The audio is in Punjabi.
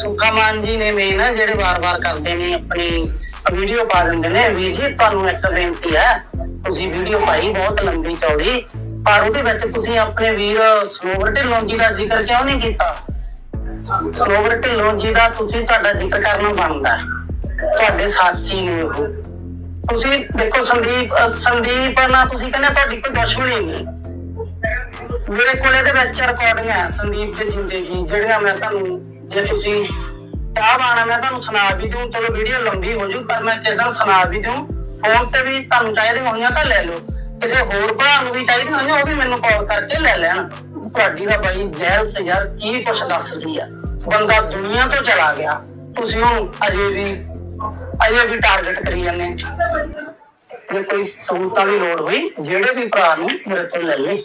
ਸੁੱਖਾ ਮਾਨ ਜੀ ਨੇ ਮੇਨ ਨਾ ਜਿਹੜੇ ਵਾਰ-ਵਾਰ ਕਰਦੇ ਨੇ ਆਪਣੀ ਵੀਡੀਓ ਪਾ ਦਿੰਦੇ ਨੇ, ਵੀਰ ਜੀ, ਤੁਹਾਨੂੰ ਇੱਕ ਬੇਨਤੀ ਹੈ, ਤੁਸੀਂ ਵੀਡੀਓ ਪਾਈ, ਬਹੁਤ ਲੰਬੀ ਚੌੜੀ, ਪਰ ਉਹਦੇ ਵਿੱਚ ਤੁਸੀਂ ਆਪਣੇ ਵੀਰ ਸਰੋਵਰ ਢਿੱਲੋਂ ਜੀ ਦਾ ਜ਼ਿਕਰ ਕਿਉਂ ਨਹੀਂ ਕੀਤਾ? ਸਰੋਵਰ ਢਿੱਲੋਂ ਜੀ ਦਾ ਤੁਸੀਂ ਤੁਹਾਡਾ ਜ਼ਿਕਰ ਕਰਨਾ ਬਣਦਾ ਤੁਹਾਡੇ ਸਾਥੀ ਨੇ ਉਹ। ਤੁਸੀਂ ਦੇਖੋ ਸੰਦੀਪ ਸੰਦੀਪ ਨਾਲ ਤੁਸੀਂ ਕਹਿੰਦੇ ਤੁਹਾਡੀ ਕੋਈ ਦੁਸ਼ਮਣੀ ਨਹੀਂ। ਮੇਰੇ ਕੋਲ ਇਹਦੇ ਵਿੱਚ ਰਿਕਾਰਡਿੰਗ ਸੰਦੀਪ ਦੇ ਜ਼ਿੰਦਗੀ ਜਿਹੜੀਆਂ ਮੈਂ ਤੁਹਾਨੂੰ, ਜੇ ਤੁਸੀਂ ਚਾਹ ਬਾਣਾ ਮੈਂ ਤੁਹਾਨੂੰ ਸੁਣਾ ਵੀ ਦੂੰ ਚਲੋ ਵੀਡੀਓ ਲੰਬੀ ਹੋ ਜੂ, ਪਰ ਮੈਂ ਕਿਸੇ ਦਿਨ ਸੁਣਾ ਵੀ ਦੂੰ ਫੋਨ ਤੇ ਵੀ ਤੁਹਾਨੂੰ ਚਾਹੀਦੀਆਂ ਹੋਈਆਂ ਤਾਂ ਲੈ ਲਓ। ਕਿਸੇ ਹੋਰ ਭਰਾ ਨੂੰ ਵੀ ਚਾਹੀਦੀਆਂ ਹੋਈਆਂ, ਉਹ ਵੀ ਮੈਨੂੰ ਕਾਲ ਕਰਕੇ ਲੈ ਲੈਣ। ਤੁਹਾਡੀ ਦਾ ਬਾਈ ਜੈਲ ਸੇ ਯਾਰ, ਕੀ ਕੁਛ ਦੱਸਦੀ ਆ? ਬੰਦਾ ਦੁਨੀਆ ਤੋਂ ਚਲਾ ਗਿਆ। ਤੁਸੀਂ ਉਹਨੂੰ ਅਜੇ ਵੀ ਅਜੇ ਅਸੀਂ ਟਾਰਗੇਟ ਕਰੀ ਜਾਂਦੇ ਜੇ ਕੋਈ ਸਹੂਲਤਾਂ ਦੀ ਲੋੜ ਹੋਈ, ਜਿਹੜੇ ਵੀ ਭਰਾ ਨੂੰ ਮੇਰੇ ਤੋਂ ਲੈ ਲੈ